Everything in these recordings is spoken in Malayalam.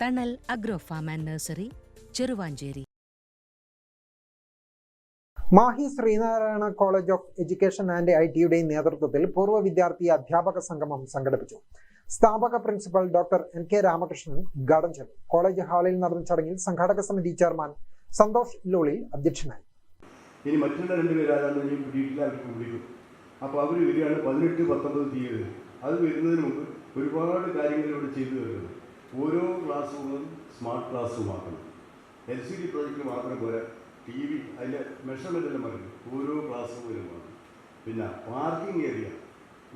Thanal agro farm and nursery Cheruvanchery Mahe Sreenarayana college of education and I ടിയുടെയും നേതൃത്വത്തിൽ പൂർവ വിദ്യാർത്ഥി അധ്യാപക സംഗമം സംഘടിപ്പിച്ചു. സ്ഥാപക principal doctor N K Ramakrishnan ഉദ്ഘാടനം ചെയ്തു. കോളേജ് ഹാളിൽ നടന്ന ചടങ്ങിൽ സംഘാടക സമിതി ചെയർമാൻ സന്തോഷ് ലോളിൽ അധ്യക്ഷനായി. ഇനി മറ്റുള്ള രണ്ട് പേരാരാന്ന് ഇനി വീട്ടിൽ അവർക്ക് വിളിക്കും. അപ്പോൾ അവർ വരികയാണ് പതിനെട്ട് പത്തൊമ്പത് തീയതി. അത് വരുന്നതിന് മുമ്പ് ഒരുപാട് കാര്യങ്ങൾ ഇവിടെ ചെയ്തു വരുന്നത് ഓരോ ക്ലാസ്സുകളും സ്മാർട്ട് ക്ലാസ് റൂം ആക്കണം എൽ സി ഡി പ്രൊജക്റ്റ് മാത്രം പോലെ ടി വി അതിന്റെ മെഷർമെന്റ് എല്ലാം പറഞ്ഞു ഓരോ ക്ലാസ് റൂമിലും വേണം പിന്നെ പാർക്കിംഗ് ഏരിയ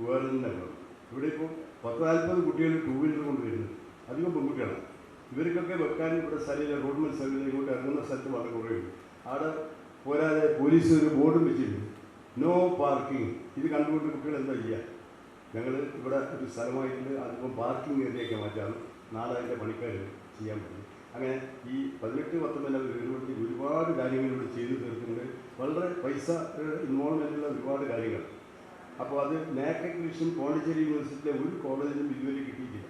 വേറെ തന്നെ വേണം. ഇവിടെ ഇപ്പോൾ പത്ത് നാൽപ്പത് കുട്ടികൾ ടൂ വീലർ കൊണ്ട് വരുന്നത്. അധികം പെൺകുട്ടികളാണ് ഇവർക്കൊക്കെ വെക്കാൻ ഇവിടെ സ്ഥലമില്ല റോഡ് മത്സരങ്ങളിൽ ഇങ്ങോട്ട് ഇറങ്ങുന്ന സ്ഥലത്ത് വളരെ കുറയുണ്ട് അവിടെ പോരാതെ പോലീസ് ഒരു ബോർഡും വെച്ചിട്ടുണ്ട്. നോ പാർക്കിംഗ് ഇത് കണ്ടുകൊണ്ട് കുട്ടികൾ എന്താ ചെയ്യുക ഞങ്ങൾ ഇവിടെ ഒരു സ്ഥലമായിട്ട് അതിപ്പം പാർക്കിംഗ് ഏരിയയൊക്കെ മാറ്റാണ് നാളെ അതിന്റെ പണിക്കാർ ചെയ്യാൻ പറ്റും. അങ്ങനെ ഈ പതിനെട്ട് പത്തൊമ്പതിൽ വരുമ്പോഴത്തേക്ക് ഒരുപാട് കാര്യങ്ങൾ ഇവിടെ ചെയ്തു തീർക്കുന്നുണ്ട്. വളരെ പൈസ ഇൻവോൾവ്മെന്റുള്ള ഒരുപാട് കാര്യങ്ങൾ. അപ്പോൾ അത് നാക് അക്വിഷൻ പോണ്ടിച്ചേരി യൂണിവേഴ്സിറ്റിയിലെ ഒരു കോളേജിലും ഇതുവരെ കിട്ടിയിട്ടില്ല.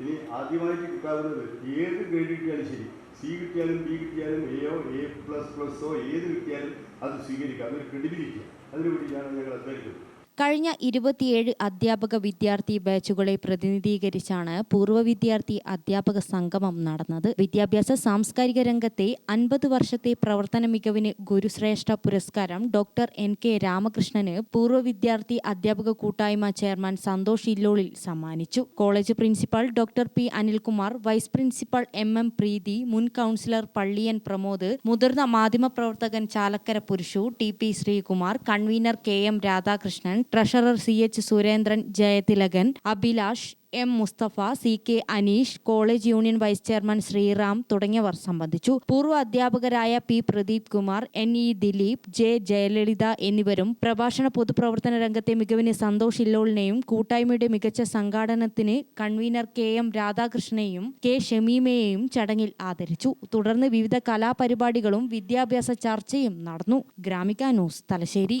ഇനി ആദ്യമായിട്ട് കിട്ടാവുന്നത് ഏത് ഗ്രേഡ് കിട്ടിയാലും ശരി. സി കിട്ടിയാലും ബി കിട്ടിയാലും എയോ എ പ്ലസ് പ്ലസോ ഏത് കിട്ടിയാലും അത് സ്വീകരിക്കുക അതൊരു ക്രെഡിബിലിറ്റി അതിനുവേണ്ടിയാണ് ഞങ്ങൾ അധ്വാനിക്കുന്നത് കഴിഞ്ഞ ഇരുപത്തിയേഴ് അധ്യാപക വിദ്യാർത്ഥി ബാച്ചുകളെ പ്രതിനിധീകരിച്ചാണ് പൂർവ വിദ്യാർത്ഥി അധ്യാപക സംഗമം നടന്നത്. വിദ്യാഭ്യാസ സാംസ്കാരിക രംഗത്തെ അൻപത് വർഷത്തെ പ്രവർത്തന മികവിന് ഗുരുശ്രേഷ്ഠ പുരസ്കാരം ഡോക്ടർ എൻ. കെ. രാമകൃഷ്ണന് പൂർവ വിദ്യാർത്ഥി അധ്യാപക കൂട്ടായ്മ ചെയർമാൻ സന്തോഷ് ഇല്ലോളിൽ സമ്മാനിച്ചു. College principal doctor P. Anilkumar vice principal M. M. Preethi മുൻ കൗൺസിലർ പള്ളിയൻ പ്രമോദ് മുതിർന്ന മാധ്യമപ്രവർത്തകൻ Chalakkara Purushu T. P. Sreekumar convenor K. M. Radhakrishnan treasurer C H Surendran Jayathilakan Abhilash M Musthafa C K Aneesh college union vice chairman Sreeram തുടങ്ങിയവർ സംബന്ധിച്ചു. പൂർവ അധ്യാപകരായ P Pradeep Kumar N E Dileep J Jayalalitha എന്നിവരും പ്രഭാഷണ പൊതുപ്രവർത്തന രംഗത്തെ മികവിന് സന്തോഷ് ഇല്ലോളിനെയും കൂട്ടായ്മയുടെ മികച്ച സംഘാടനത്തിന് കൺവീനർ കെ എം രാധാകൃഷ്ണനെയും കെ ഷമീമയെയും ചടങ്ങിൽ ആദരിച്ചു. തുടർന്ന് വിവിധ കലാപരിപാടികളും വിദ്യാഭ്യാസ ചർച്ചയും നടന്നു. Gramika news Thalassery.